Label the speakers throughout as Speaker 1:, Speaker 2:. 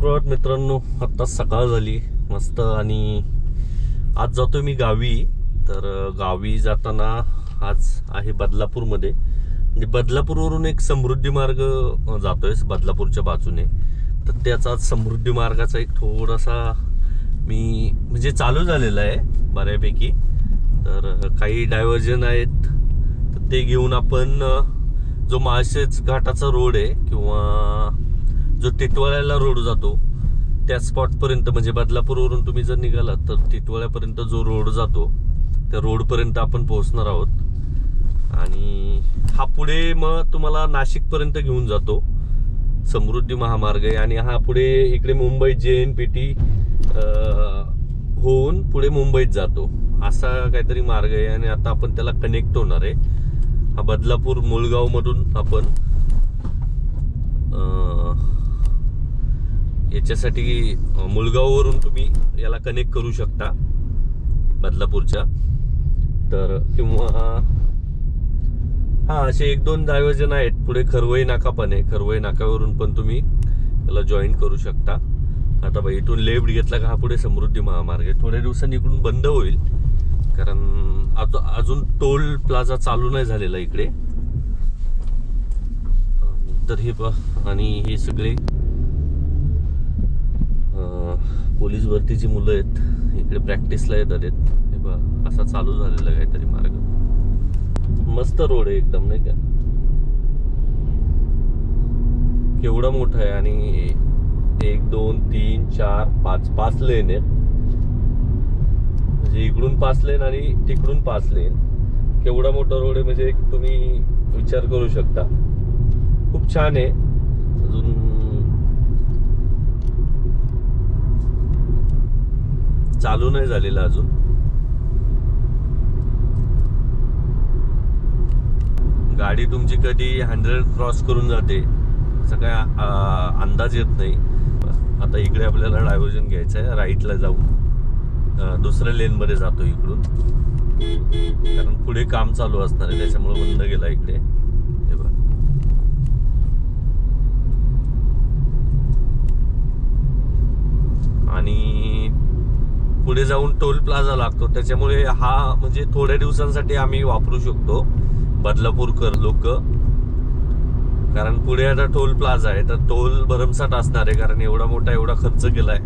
Speaker 1: सुप्रभात मित्रांनो आत्ता सकाळ झाली मस्त आणि आज जातो मी गावी. तर गावी जाताना आज आहे बदलापूरमध्ये. म्हणजे बदलापूरवरून एक समृद्धी मार्ग जातो जातोय बदलापूरच्या बाजूने. तर त्याचा आज समृद्धी मार्गाचा एक थोडासा मी म्हणजे चालू झालेला आहे बऱ्यापैकी. तर काही डायव्हर्जन आहेत. तर ते घेऊन आपण जो माळशेज घाटाचा रोड आहे किंवा जो टिटवाळ्याला रोड जातो त्या स्पॉटपर्यंत म्हणजे बदलापूरवरून तुम्ही जर निघालात तर टिटवाळ्यापर्यंत जो रोड जातो त्या रोडपर्यंत आपण पोहोचणार आहोत. आणि हा पुढे मग तुम्हाला नाशिकपर्यंत घेऊन जातो समृद्धी महामार्ग आहे. आणि हा पुढे इकडे मुंबई जे एन पी टी होऊन पुढे मुंबईत जातो. असा काहीतरी मार्ग आहे आणि आता आपण त्याला कनेक्ट होणार आहे. हा बदलापूर मुळगावमधून आपण याच्यासाठी मुलगाववरून तुम्ही याला कनेक्ट करू शकता बदलापूरच्या. तर किंवा हा असे एक दोन डायव्हर्जन आहेत. पुढे खरवई नाका पण आहे. खरवई नाकावरून पण तुम्ही याला जॉईन करू शकता. आता बाई इथून लेफ्ट घेतला का हा पुढे समृद्धी महामार्ग आहे. थोड्या दिवसांनी इकडून बंद होईल. कारण आता अजून टोल प्लाझा चालू नाही झालेला इकडे. तर हे पहा. आणि हे सगळे पोलीस भरतीची मुलं आहेत इकडे प्रॅक्टिसला येतात आहेत हे बघा असा चालू झालेला काहीतरी मार्ग. मस्त रोड आहे एकदम नाही का? केवढा मोठा आहे आणि एक दोन तीन चार पाच पाच लेन आहेत. म्हणजे इकडून पाच लेन आणि तिकडून पाच लेन केवढा मोठा रोड आहे म्हणजे एक तुम्ही विचार करू शकता. खूप छान आहे अजून चालू नाही झालेला अजून. गाडी तुमची कधी हंड्रेड क्रॉस करून जाते असं काय अंदाज येत नाही. आता इकडे आपल्याला डायव्हर्जन घ्यायचं आहे राईटला जाऊन. दुसऱ्या लेनमध्ये जातो इकडून. कारण पुढे काम चालू असणार आहे त्याच्यामुळे बंद गेला इकडे. हे बघ. आणि पुढे जाऊन टोल प्लाझा लागतो. त्याच्यामुळे हा म्हणजे थोड्या दिवसांसाठी आम्ही वापरू शकतो. बदलापूरकर लोक. कारण पुढे आता टोल प्लाझा आहे. तर टोल भरमसाठ असणार आहे. कारण एवढा मोठा एवढा खर्च केलाय.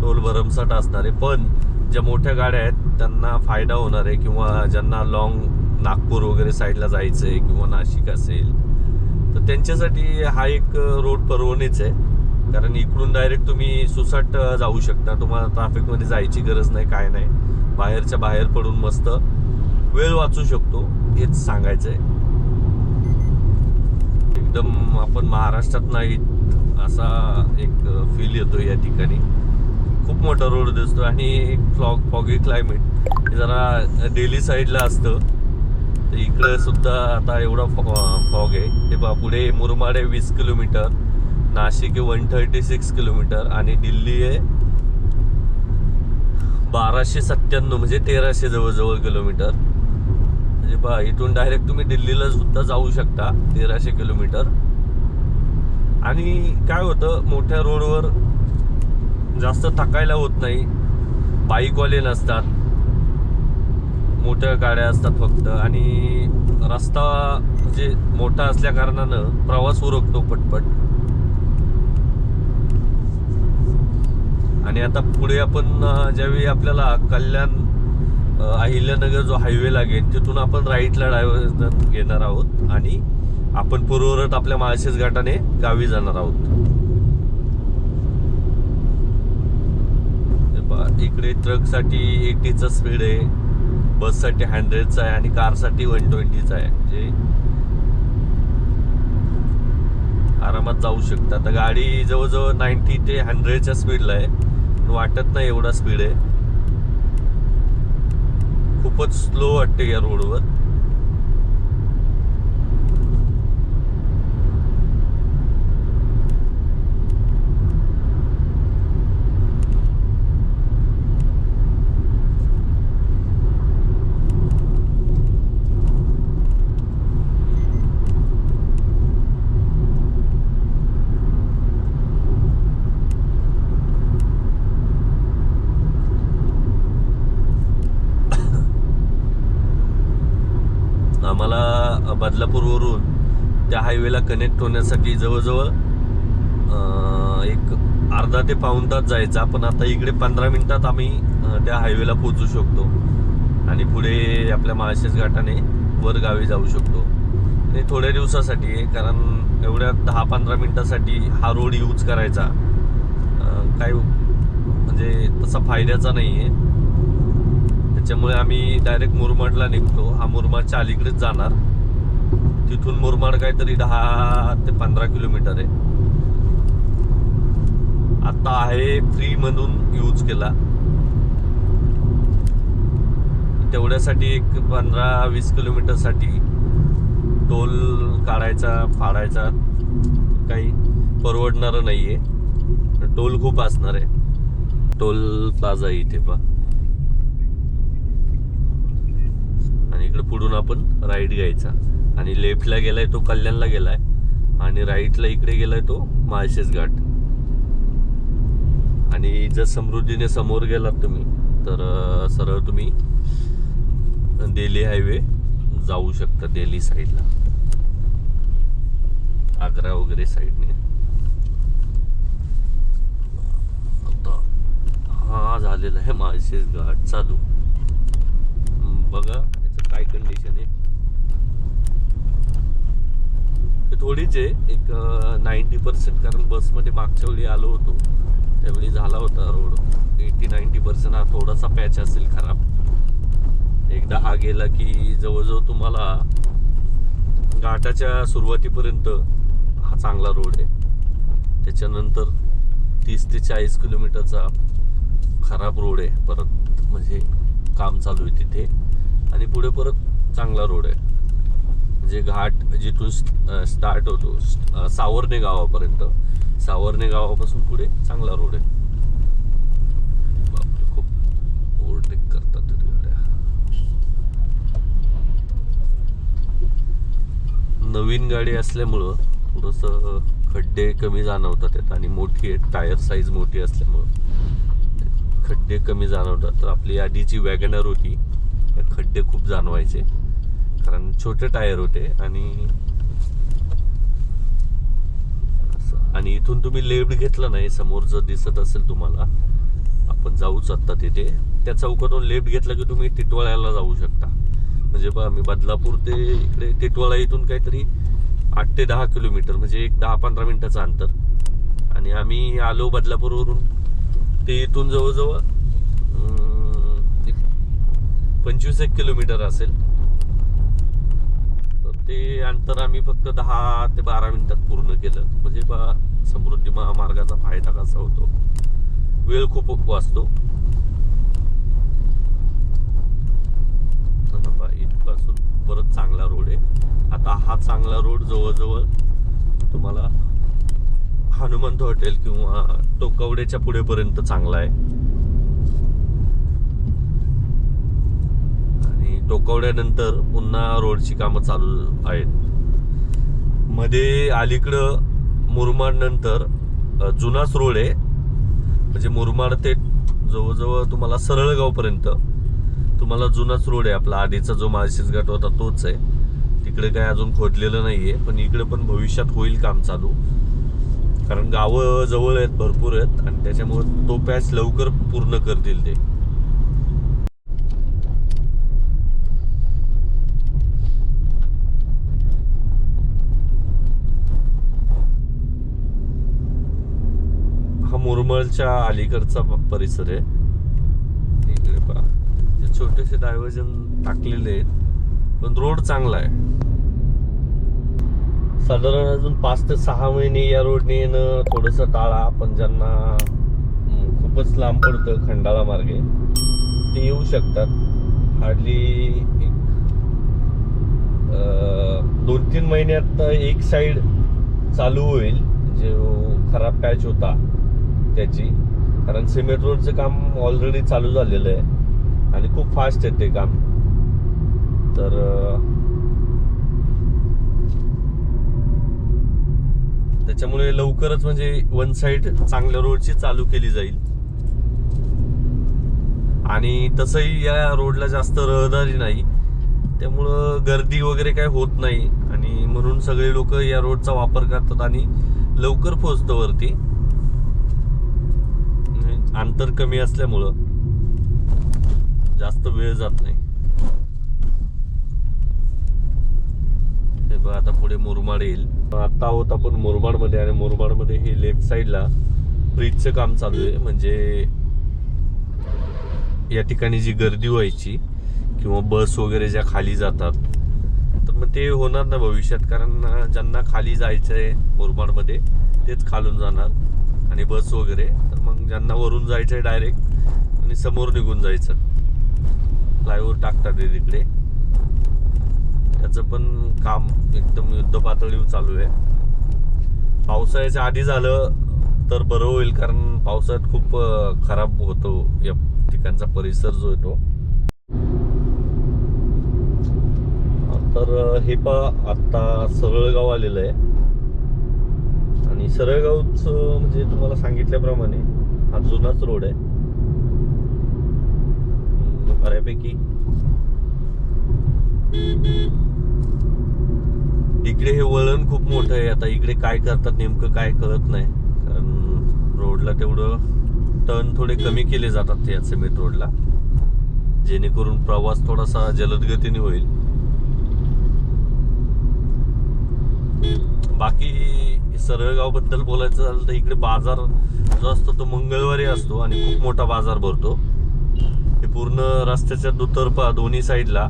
Speaker 1: टोल भरमसाठ असणार आहे. पण ज्या मोठ्या गाड्या आहेत त्यांना फायदा होणार आहे. किंवा ज्यांना लॉंग नागपूर वगैरे साईडला जायचं आहे किंवा नाशिक असेल तर त्यांच्यासाठी हा एक रोड परवणीच आहे. कारण इकडून डायरेक्ट तुम्ही सुसाट जाऊ शकता. तुम्हाला ट्रॅफिकमध्ये जायची गरज नाही काय नाही. बाहेरच्या बाहेर पडून मस्त वेळ वाचू शकतो हेच सांगायचं आहे एकदम आपण महाराष्ट्रात नाहीत असा एक फील येतो या ठिकाणी. खूप मोठा रोड दिसतो आणि एक फ्लॉग फॉगी क्लायमेट जरा डेली साईडला असतं. तर इकडं सुद्धा आता एवढा फॉग आहे. ते बा पुढे मुरमाडे वीस किलोमीटर. नाशिक आहे वन थर्टी सिक्स किलोमीटर आणि दिल्ली आहे बाराशे सत्त्याण्णव म्हणजे तेराशे जवळजवळ किलोमीटर. म्हणजे बा इथून डायरेक्ट तुम्ही दिल्लीला सुद्धा जाऊ शकता तेराशे किलोमीटर. आणि काय होतं मोठ्या रोडवर जास्त थकायला होत नाही. बाईकवाले नसतात. मोठ्या गाड्या असतात फक्त. आणि रस्ता म्हणजे मोठा असल्या कारणानं प्रवास उरकतो पटपट. आणि आता पुढे आपण ज्यावेळी आपल्याला कल्याण अहिल्यानगर जो हायवे लागेल तिथून आपण राईटला डायव्हर्जन घेणार आहोत आणि आपण पूर्वरत आपल्या माळशेज घाटाने गावी जाणार आहोत. इकडे ट्रकसाठी एटीचा स्पीड आहे बससाठी हंड्रेडचा आहे आणि कारसाठी वन ट्वेंटीचा आहे. म्हणजे आरामात जाऊ शकता. आता गाडी जवळजवळ नाईन्टी ते हंड्रेडच्या स्पीडला आहे. पण वाटत नाही एवढा स्पीड आहे. खूपच स्लो वाटते या रोडवर त्या कनेक्ट होण्यासाठी जवळजवळ एक अर्धा ते पाऊण तास जायचा. पण आता इकडे पंधरा मिनिटात आम्ही त्या हायवेला पोचू शकतो. आणि पुढे आपल्या माळशेस घाटाने वरगावी जाऊ शकतो. आणि थोड्या दिवसासाठी आहे कारण एवढ्या दहा पंधरा मिनटासाठी हा रोड यूज करायचा. काय म्हणजे तसा फायद्याचा नाही आहे त्याच्यामुळे आम्ही डायरेक्ट मुरमाडला निघतो. हा मुरमाडच्या अलीकडेच जाणार. तिथून मुरमाड काहीतरी दहा ते पंधरा किलोमीटर आहे. आता आहे फ्री म्हणून यूज केला. तेवढ्यासाठी एक पंधरा वीस किलोमीटरसाठी टोल काढायचा फाडायचा काही परवडणारं नाहीये. टोल खूप असणार आहे. टोल प्लाझा इथे पा इकडे पुढून आपण राईट घ्यायचा. आणि लेफ्टला गेलाय तो कल्याणला गेलाय. आणि राईटला इकडे गेलाय तो माळशेज घाट. आणि जर समृद्धीने समोर गेलात तुम्ही तर सरळ तुम्ही दिल्ली हायवे जाऊ शकता दिल्ली साईडला. आग्रा वगैरे साईडने. आता हा झालेला आहे माळशेज घाट चालू. बघा. काय कंडिशन आहे. थोडीच आहे. एक नाईन्टी पर्सेंट कारण बसमध्ये मागच्या वेळी आलो होतो. त्यावेळी झाला होता रोड एटी नाईन्टी पर्सेंट हा थोडासा पॅच असेल खराब. एकदा हा गेला की जवळजवळ तुम्हाला घाटाच्या सुरुवातीपर्यंत हा चांगला रोड आहे. त्याच्यानंतर तीस ते चाळीस किलोमीटरचा खराब रोड आहे. परत म्हणजे काम चालू आहे तिथे. आणि पुढे परत चांगला रोड आहे. म्हणजे घाट जिथून स्टार्ट होतो सावरणे गावापर्यंत. सावरणे गावापासून पुढे चांगला रोड आहे. बापरे खूप ओव्हरटेक करतात गाड्या. नवीन गाडी असल्यामुळं थोडंसं खड्डे कमी जाणवतात त्यात आणि मोठी आहे टायर साईज मोठी असल्यामुळं. खड्डे कमी जाणवतात. तर आपली आधीची वॅगनर होती. खड्डे खूप जाणवायचे. कारण छोटे टायर होते आणि असं. आणि इथून तुम्ही लेफ्ट घेतला नाही समोर जर दिसत असेल तुम्हाला आपण जाऊच आत्ता तिथे. त्या चौकातून लेफ्ट घेतला की तुम्ही टिटवाळ्याला जाऊ शकता. म्हणजे बघा मी बदलापूर ते इकडे टिटवाळा इथून काहीतरी आठ ते दहा किलोमीटर म्हणजे एक दहा पंधरा मिनिटाचं अंतर. आणि आम्ही आलो बदलापूरवरून. ते इथून जवळजवळ पंचवीस एक किलोमीटर असेल. तर ते अंतर आम्ही फक्त दहा ते बारा मिनिटात पूर्ण केलं. म्हणजे बा समृद्धी महामार्गाचा फायदा कसा होतो? वेळ खूप वाचतो. पहा, इथपासून परत चांगला रोड आहे. आता हा चांगला रोड जवळजवळ तुम्हाला हनुमंत हॉटेल किंवा टोकवडेच्या पुढेपर्यंत चांगला आहे आणि टोकवड्यानंतर पुन्हा रोडची कामं चालू आहेत. मध्ये अलीकडं मुरमाड नंतर जुनाच रोड आहे म्हणजे मुरमाड ते जवळजवळ तुम्हाला सरळगावपर्यंत तुम्हाला जुनाच रोड आहे. आपला आधीचा जो माळशेज घाट होता तोच आहे. तिकडे काय अजून खोदलेलं नाही आहे पण इकडे पण भविष्यात होईल काम चालू. कारण गावं जवळ आहेत भरपूर आहेत आणि त्याच्यामुळं तो पॅच लवकर पूर्ण करतील ते. हा अलीकडचा परिसर आहे. इकडे पहा. ते छोटेसे डायव्हर्जन टाकलेले आहेत. पण रोड चांगला आहे. साधारण अजून पाच ते सहा महिने या रोडने येणं थोडंसं टाळा पण ज्यांना खूपच लांब पडतं खंडाळा मार्गे ते येऊ शकतात. हार्डली एक दोन तीन महिन्यात एक साईड चालू होईल. जो खराब पॅच होता त्याची. कारण सिमेंट रोडचं काम ऑलरेडी चालू झालेलं आहे. आणि खूप फास्ट आहे ते काम. तर त्याच्यामुळे लवकरच म्हणजे वन साईड चांगल्या रोडची चालू केली जाईल. आणि तसंही या रोडला जास्त रहदारी नाही. त्यामुळं गर्दी वगैरे काय होत नाही. आणि म्हणून सगळे लोक या रोडचा वापर करतात आणि लवकर पोहोचतो वरती. अंतर कमी असल्यामुळं जास्त वेळ जात नाही. हे बघ आता पुढे मुरमाड येईल. आता आहोत आपण मुरमाडमध्ये आणि मुरमाडमध्ये हे लेफ्ट साईडला ब्रिजचं काम चालू आहे. म्हणजे या ठिकाणी जी गर्दी व्हायची किंवा बस वगैरे ज्या खाली जातात तर मग ते होणार ना भविष्यात. कारण ज्यांना खाली जायचं आहे मुरमाडमध्ये तेच खालून जाणार. आणि बस वगैरे मग ज्यांना वरून जायचं आहे डायरेक्ट आणि समोर निघून जायचं. फ्लायओव्हर टाकतात ते तिकडे. त्याचं पण काम एकदम युद्ध पातळीवर चालू आहे. पावसाळ्याच्या आधी झालं तर बरं होईल कारण पावसाळ्यात खूप खराब होतो या ठिकाणचा परिसर जो येतो तर हे पा आता सरळगाव आलेलं आहे. आणि सरळगावचं म्हणजे तुम्हाला सांगितल्याप्रमाणे हा जुनाच रोड आहे. बऱ्यापैकी. इकडे हे वळण खूप मोठं आहे. आता इकडे काय करतात नेमकं काय कळत नाही. कारण रोडला तेवढं टर्न थोडे कमी केले जातात ते सिमेंट रोडला जेणेकरून प्रवास थोडासा जलद गतीने होईल. बाकी सरळगावबद्दल बोलायचं झालं तर इकडे बाजार जो असतो तो मंगळवारी असतो आणि खूप मोठा बाजार भरतो. हे पूर्ण रस्त्याच्या दुतर्फा दोन्ही साईडला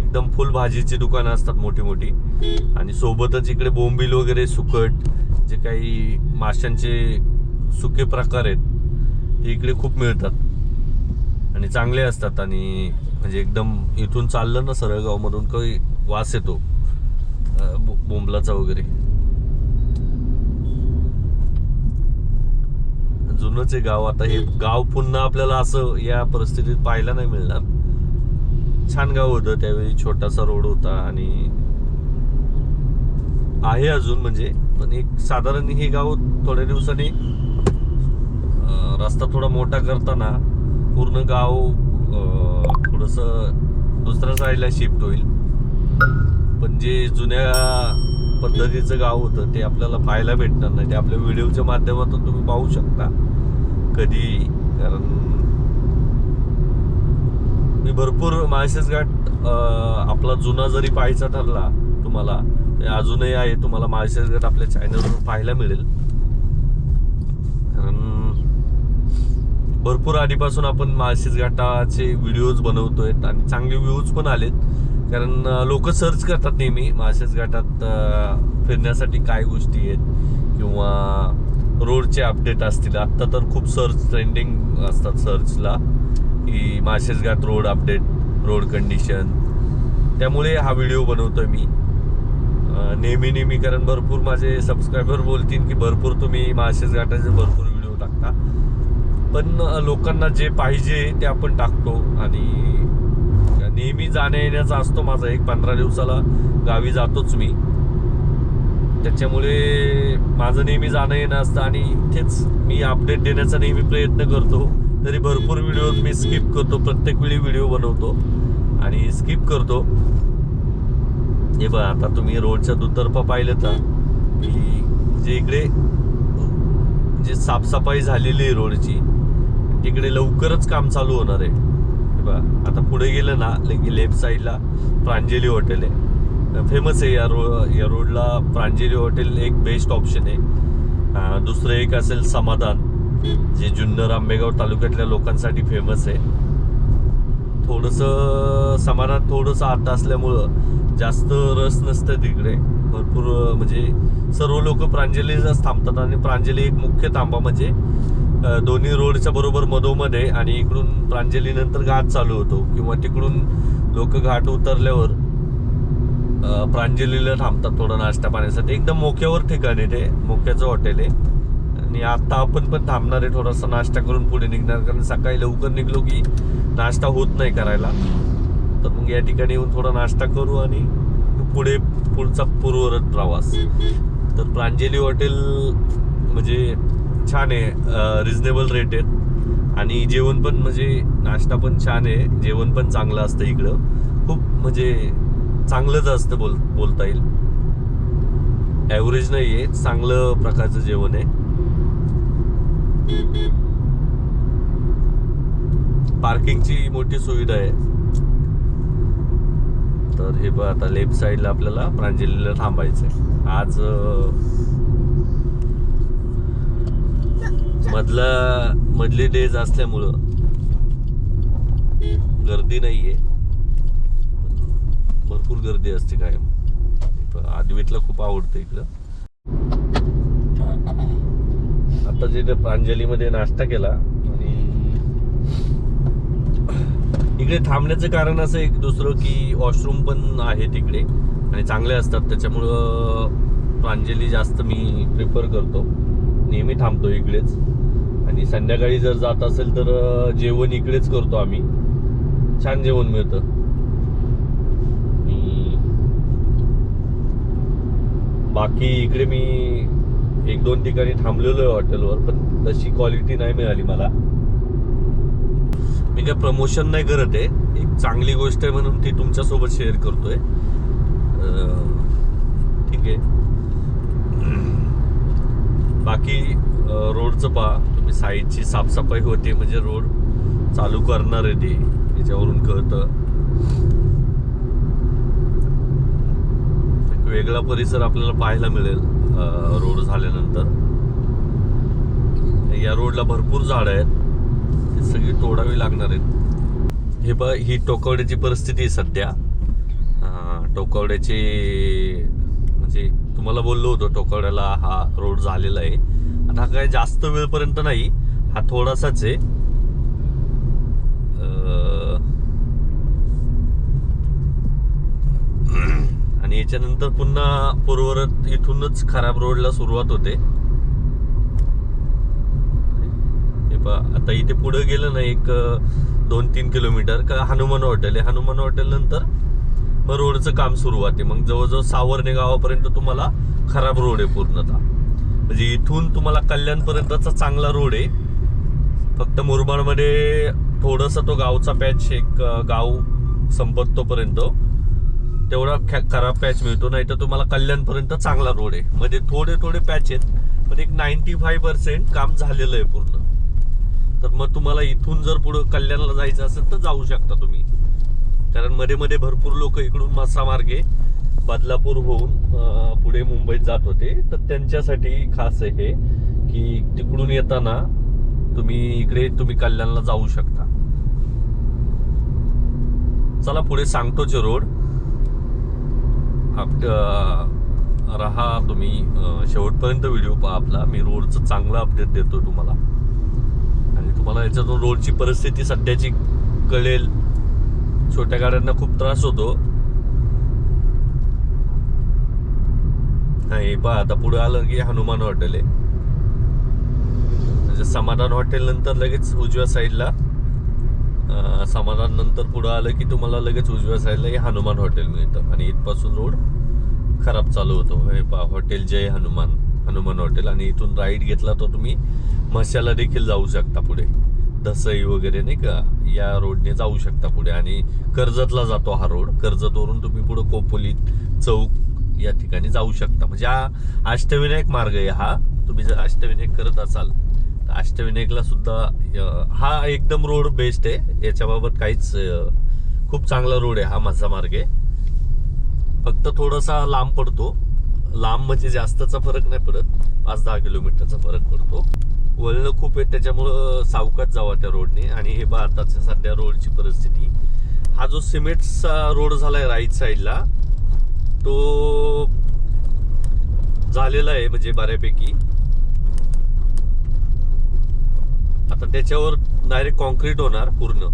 Speaker 1: एकदम फुल भाजीची दुकानं असतात मोठी मोठी आणि सोबतच इकडे बोंबील वगैरे सुकट जे काही माशांचे सुके प्रकार आहेत ते इकडे खूप मिळतात. आणि चांगले असतात आणि म्हणजे एकदम इथून चाललं ना सरळगावमधून काही वास येतो. बो- बोंबलाचा वगैरे. जुनंच आहे गाव. आता हे गाव पुन्हा आपल्याला असं या परिस्थितीत पाहायला नाही मिळणार. छान गाव होतं त्यावेळी छोटासा रोड होता आणि आहे अजून म्हणजे पण एक साधारण हे गाव थोड्या दिवसांनी रस्ता थोडा मोठा करताना पूर्ण गाव थोडस दुसऱ्या साईडला शिफ्ट होईल. पण जे जुन्या पद्धतीचं गाव होतं ते आपल्याला पाहायला भेटणार नाही. ते आपल्या व्हिडिओच्या माध्यमातून तुम्ही पाहू शकता. कधी कारण मी भरपूर माळशेज घाट आपला जुना जरी पाहायचा ठरला तुम्हाला ते अजूनही आहे तुम्हाला माळशेज घाट आपल्या चॅनलवर पाहायला मिळेल. कारण भरपूर आधीपासून आपण माळशेज घाटाचे व्हिडिओज बनवतोय आणि चांगले व्ह्यूज पण आलेत. कारण लोक सर्च करतात नेहमी माळशेज घाटात फिरण्यासाठी काय गोष्टी आहेत किंवा रोडचे अपडेट असतील आत्ता तर खूप सर्च ट्रेंडिंग असतात सर्चला की माशेसघाट रोड अपडेट रोड कंडिशन त्यामुळे हा व्हिडिओ बनवतोय मी. नेहमी नेहमी कारण भरपूर माझे सबस्क्रायबर बोलतील की भरपूर तुम्ही माशेसघाटाचे भरपूर व्हिडिओ टाकता. पण लोकांना जे पाहिजे ते आपण टाकतो. आणि नेहमी जाण्या येण्याचा असतो माझा. एक पंधरा दिवसाला गावी जातोच मी. त्याच्यामुळे माझं नेहमी जाणं येणं असतं आणि इथेच मी अपडेट देण्याचा नेहमी प्रयत्न करतो. तरी भरपूर व्हिडिओ मी स्किप करतो. प्रत्येक वेळी व्हिडिओ बनवतो आणि स्किप करतो. हे बघा आता तुम्ही रोडच्या दुतर्फा पाहिलं तर की जे इकडे जे साफसफाई झालेली आहे रोडची तिकडे लवकरच काम चालू होणार आहे. हे बघा आता पुढे गेलं ना लेफ्ट साईडला प्रांजली हॉटेल आहे. फेमस आहे या रो या रोडला प्रांजली हॉटेल एक बेस्ट ऑप्शन आहे. दुसरं एक असेल समाधान जे जुन्नर आंबेगाव तालुक्यातल्या लोकांसाठी फेमस आहे. थोडंसं समाधान थोडंसं आत असल्यामुळं जास्त रस नसतं तिकडे. भरपूर म्हणजे सर्व लोक प्रांजलीलाच थांबतात आणि प्रांजली एक मुख्य थांबा म्हणजे दोन्ही रोडच्या बरोबर मधोमध आहे आणि इकडून प्रांजली नंतर घाट चालू होतो. किंवा तिकडून लोक घाट उतरल्यावर प्रांजलीला थांबतात थोडं नाश्ता पाण्यासाठी. एकदम मोक्यावर ठिकाण आहे ते मोक्याचं हॉटेल आहे. आणि आता आपण पण थांबणार आहे थोडासा नाश्ता करून पुढे निघणार कारण सकाळी लवकर निघलो की नाश्ता होत नाही करायला. तर मग या ठिकाणी येऊन थोडा नाश्ता करू आणि पुढे पुढचा पूर्वरत प्रवास. तर प्रांजली हॉटेल म्हणजे छान आहे रिजनेबल रेट आहेत. आणि जेवण पण म्हणजे नाश्ता पण छान आहे जेवण पण चांगलं असतं इकडं. खूप म्हणजे चांगलंच असतं बोल बोलता येईल. ॲव्हरेज नाही आहे चांगलं प्रकारचं जेवण आहे. पार्किंगची मोठी सुविधा आहे. तर हे बघ आता लेफ्ट साईडला आपल्याला प्रांजलीला थांबायचं आहे आज मधला मधले डेज असल्यामुळं गर्दी नाहीये. आहे भरपूर गर्दी असते कायम इथं आदवीतला खूप आवडतं इकडं. आता जिथे प्रांजलीमध्ये नाश्ता केला आणि इकडे थांबण्याचं कारण असं एक दुसरं की वॉशरूम पण आहे तिकडे आणि चांगले असतात. त्याच्यामुळं प्रांजली जास्त मी प्रिफर करतो. नेहमी थांबतो इकडेच. आणि संध्याकाळी जर जात असेल तर जेवण इकडेच करतो आम्ही. छान जेवण मिळतं आणि बाकी इकडे मी एक दोन ठिकाणी थांबलेलो आहे हॉटेलवर पण तशी क्वालिटी नाही मिळाली मला. मी काय प्रमोशन नाही करत आहे. एक चांगली गोष्ट आहे म्हणून ती तुमच्यासोबत शेअर करतोय. ठीक आहे. बाकी रोडचं पहा. तुम्ही साईडची साफसफाई होते म्हणजे रोड चालू करणार आहे ते. याच्यावरून कळतं. वेगळा परिसर आपल्याला पाहायला मिळेल रोड झाल्यानंतर. या रोडला भरपूर झाडं आहेत. ती सगळी तोडावी लागणार आहेत. हे बघ ही टोकावड्याची परिस्थिती आहे सध्या. टोकावड्याची म्हणजे तुम्हाला बोललो होतो टोकावड्याला हा रोड झालेला आहे. आता हा काय जास्त वेळपर्यंत नाही हा थोडासाच आहे. याच्यानंतर पुन्हा पूर्वरत इथूनच खराब रोडला सुरुवात होते. हे आता इथे पुढे गेलं ना एक दोन तीन किलोमीटर का हनुमान हॉटेल आहे. हनुमान हॉटेल नंतर मग रोडचं काम सुरुवात आहे मग जवळजवळ सावरणे गावापर्यंत तुम्हाला खराब रोड आहे पूर्णतः. म्हणजे इथून तुम्हाला कल्याणपर्यंतचा चांगला रोड आहे. फक्त मुरबाडमध्ये थोडंसं तो गावचा पॅच एक गाव संपत तोपर्यंत तेवढा खराब पॅच मिळतो नाही तर तुम्हाला कल्याणपर्यंत चांगला रोड आहे. मध्ये थोडे थोडे पॅच आहेत पण एक नाईन्टी फाय पर्सेंट काम झालेलं आहे पूर्ण. तर मग तुम्हाला इथून जर पुढं कल्याणला जायचं असेल तर जाऊ शकता तुम्ही. कारण मध्ये मध्ये भरपूर लोक इकडून मासामार्गे बदलापूर होऊन पुढे मुंबईत जात होते. तर त्यांच्यासाठी खास आहे हे की तिकडून येताना तुम्ही इकडे तुम्ही कल्याणला जाऊ शकता. चला पुढे सांगतोच रोड आप रहा राहा तुम्ही शेवटपर्यंत व्हिडिओ पहा आपला. मी रोडचं चांगलं अपडेट देतो तुम्हाला. आणि तुम्हाला याच्यातून रोडची परिस्थिती सध्याची कळेल. छोट्या गाड्यांना खूप त्रास होतो. नाही पहा आता पुढे आलं की हनुमान हॉटेल आहे. म्हणजे समाधान हॉटेल नंतर लगेच उजव्या साईडला अं, समाधान नंतर आलं की तुम्हाला लगेच उजव्या साईडला हे हनुमान हॉटेल मिळतं. आणि इथपासून रोड खराब चालू होतो. हे पहा हॉटेल जय हनुमान हनुमान हॉटेल आणि इथून राईट घेतला तर तुम्ही म्हशाला देखील जाऊ शकता पुढे. दसई वगैरे नाही का या रोडने जाऊ शकता पुढे. आणि कर्जतला जातो हा रोड कर्जतवरून तुम्ही पुढे कोपोलीत चौक या ठिकाणी जाऊ शकता. म्हणजे हा अष्टविनायक मार्ग आहे हा. तुम्ही जर अष्टविनायक करत असाल अष्टविनायकला सुद्धा हा एकदम रोड बेस्ट आहे. याच्याबाबत काहीच खूप चांगला रोड आहे हा माझा मार्ग आहे. फक्त थोडासा लांब पडतो. लांब म्हणजे जास्तचा फरक नाही पडत. पाच दहा किलोमीटरचा फरक पडतो. वळणं खूप आहेत त्याच्यामुळं सावकात जावा त्या रोडने आणि हे भारताच्या सध्या रोडची परिस्थिती. हा जो सिमेंटचा रोड झालाय राईट साईडला तो झालेला आहे म्हणजे बऱ्यापैकी. आता त्याच्यावर डायरेक्ट कॉन्क्रीट होणार पूर्ण.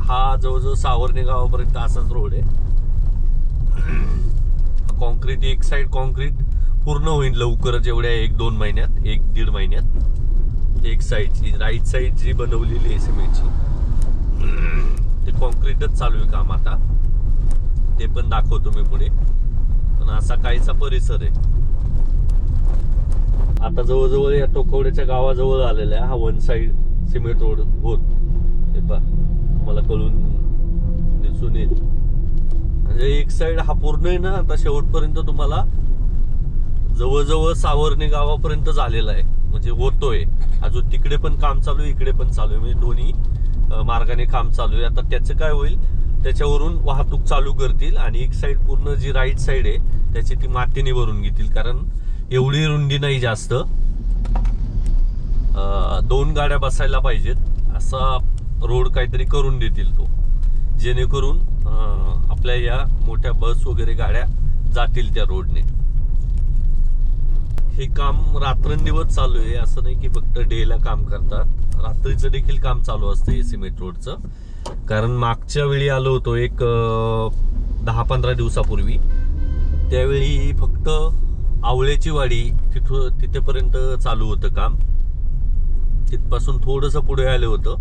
Speaker 1: हा जवळजवळ सावर्णे गावापर्यंत असाच रोड आहे. कॉन्क्रीट एक साइड कॉन्क्रीट पूर्ण होईल लवकरच एवढ्या एक दोन महिन्यात एक दीड महिन्यात. एक साईडची राईट साईड जी बनवलेली आहे सिमेंटची. ते कॉन्क्रीटच चालू आहे काम आता. ते पण दाखवतो मी पुढे. पण असा काहीचा परिसर आहे. आता जवळजवळ या टोकवड्याच्या गावाजवळ आलेला आहे हा वन साइड सिमेंट रोड होत. हे पा मला कळून दिसून येईल. म्हणजे एक साइड हा पूर्ण आहे ना आता शेवटपर्यंत तुम्हाला जवळजवळ सावरणी गावापर्यंत झालेला आहे. म्हणजे होतोय. अजून तिकडे पण काम चालू आहे इकडे पण चालू आहे. म्हणजे दोन्ही मार्गाने काम चालू आहे. आता त्याचं काय होईल? त्याच्यावरून वाहतूक चालू करतील आणि एक साईड पूर्ण जी राईट साईड आहे त्याची ती मातीने भरून घेतील. कारण एवढी रुंदी नाही जास्त. दोन गाड्या बसायला पाहिजेत. असा रोड काहीतरी करून देतील तो. जेणेकरून आपल्या या मोठ्या बस वगैरे गाड्या जातील त्या रोडने हे काम रात्रंदिवस चालू आहे. असं नाही की फक्त डेला काम करतात. रात्रीचं देखील काम चालू असतं ए सिमेंट रोडचं कारण मागच्या वेळी आलो होतो एक दहा पंधरा दिवसापूर्वी. त्यावेळी फक्त आवळ्याची वाडी तिथं तिथेपर्यंत चालू होतं काम. तिथपासून थोडंसं पुढे आलं होतं.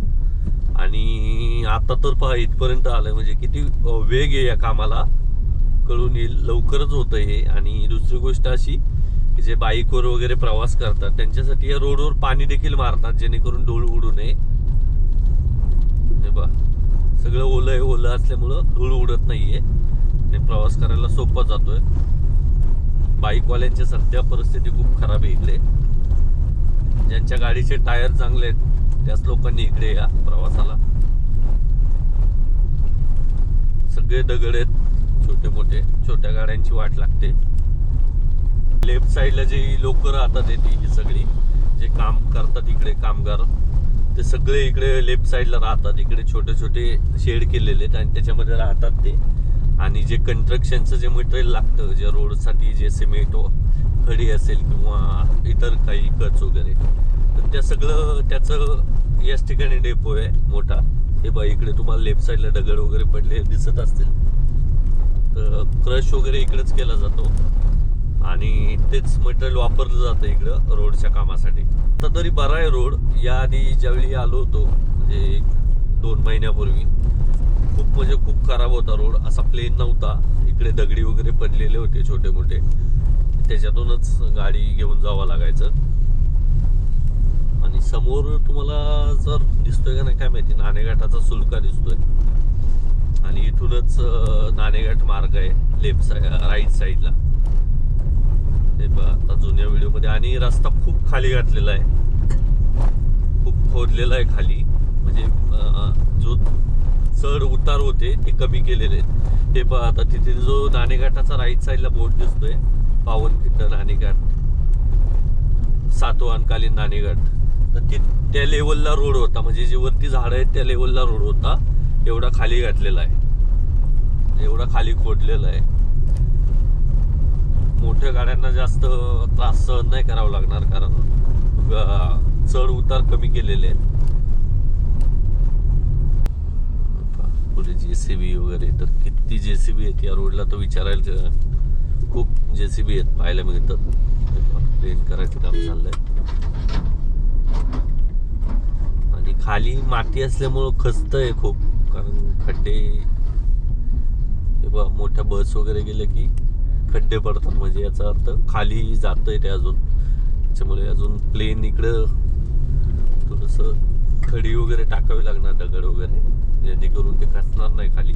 Speaker 1: आणि आता तर पहा इथपर्यंत आलं. म्हणजे किती वेग आहे या कामाला. कळून येईल. लवकरच होतं हे. आणि दुसरी गोष्ट अशी जे बाईकवर वगैरे प्रवास करतात त्यांच्यासाठी या रोडवर पाणी देखील मारतात जेणेकरून धूळ उडू नये. हे बा सगळं ओलं आहे ओलं असल्यामुळं धूळ उडत नाहीये. आणि प्रवास करायला सोपा जातोय. बाईकवाल्यांची सध्या परिस्थिती खूप खराब आहे इकडे. ज्यांच्या गाडीचे टायर चांगले आहेत त्याच लोकांनी इकडे या प्रवासाला. सगळे दगड आहेत छोटे मोठे छोट्या गाड्यांची वाट लागते. लेफ्ट साईडला जे लोक राहतात येते ही सगळी जे काम करतात इकडे कामगार ते सगळे इकडे लेफ्ट साईडला राहतात. इकडे छोटे छोटे शेड केलेले आहेत आणि त्याच्यामध्ये राहतात ते. आणि जे कन्स्ट्रक्शनचं जे मटेरियल लागतं जे रोडसाठी जे सिमेंट खडी असेल किंवा इतर काही कच वगैरे तर त्या सगळं त्याचं याच ठिकाणी डेपो आहे मोठा. हे बघा इकडे तुम्हाला लेफ्ट साईडला दगड वगैरे पडले दिसत असतील. तर क्रश वगैरे इकडेच केला जातो. आणि तेच मटेरियल वापरलं जातं इकडं रोडच्या कामासाठी. आता तरी बरा आहे रोड याआधी ज्यावेळी आलो होतो म्हणजे एक दोन महिन्यापूर्वी खूप म्हणजे खूप खराब होता रोड असा प्लेन नव्हता. इकडे दगडी वगैरे पडलेले होते छोटे मोठे त्याच्यातूनच गाडी घेऊन जावं लागायचं. आणि समोर तुम्हाला जर दिसतोय का नाही काय माहिती नाणेघाटाचा सुलका दिसतोय. आणि इथूनच नाणेघाट मार्ग आहे लेफ्ट साईड राईट साईडला ते बघा आता जुन्या व्हिडिओमध्ये आणि रस्ता खूप खाली घातलेला आहे. खूप खोदलेला आहे खाली. म्हणजे जो चढ उतार होते ते कमी केलेले आहेत. ते पहा आता तिथे जो नाणेघाटाचा राईट साईडला बोट दिसतोय पावनखिंड नाणेघाट सातवानकालीन नाणेघाट तर ती त्या लेवलला रोड होता. म्हणजे जे वरती झाडं आहेत त्या लेवलला रोड होता. एवढा खाली घातलेला आहे. एवढा खाली खोदलेला आहे. मोठ्या गाड्यांना जास्त त्रास सहन नाही करावा लागणार कारण चढ उतार कमी केलेले आहेत. पुढे जेसीबी वगैरे तर किती जेसीबी आहेत या रोडला तर विचारायला खूप जेसीबी आहेत पाहायला मिळतात. प्लेन करायचं काम चाललंय. आणि खाली माती असल्यामुळं खचतंय खूप कारण खड्डे हे मोठ्या बस वगैरे गेलं की खड्डे पडतात म्हणजे याचा अर्थ खाली जातंय ते अजून. त्याच्यामुळे अजून प्लेन इकडं थोडंसं खडी वगैरे टाकावी लागणार दगड वगैरे. जेणेकरून ते खचणार नाही खाली.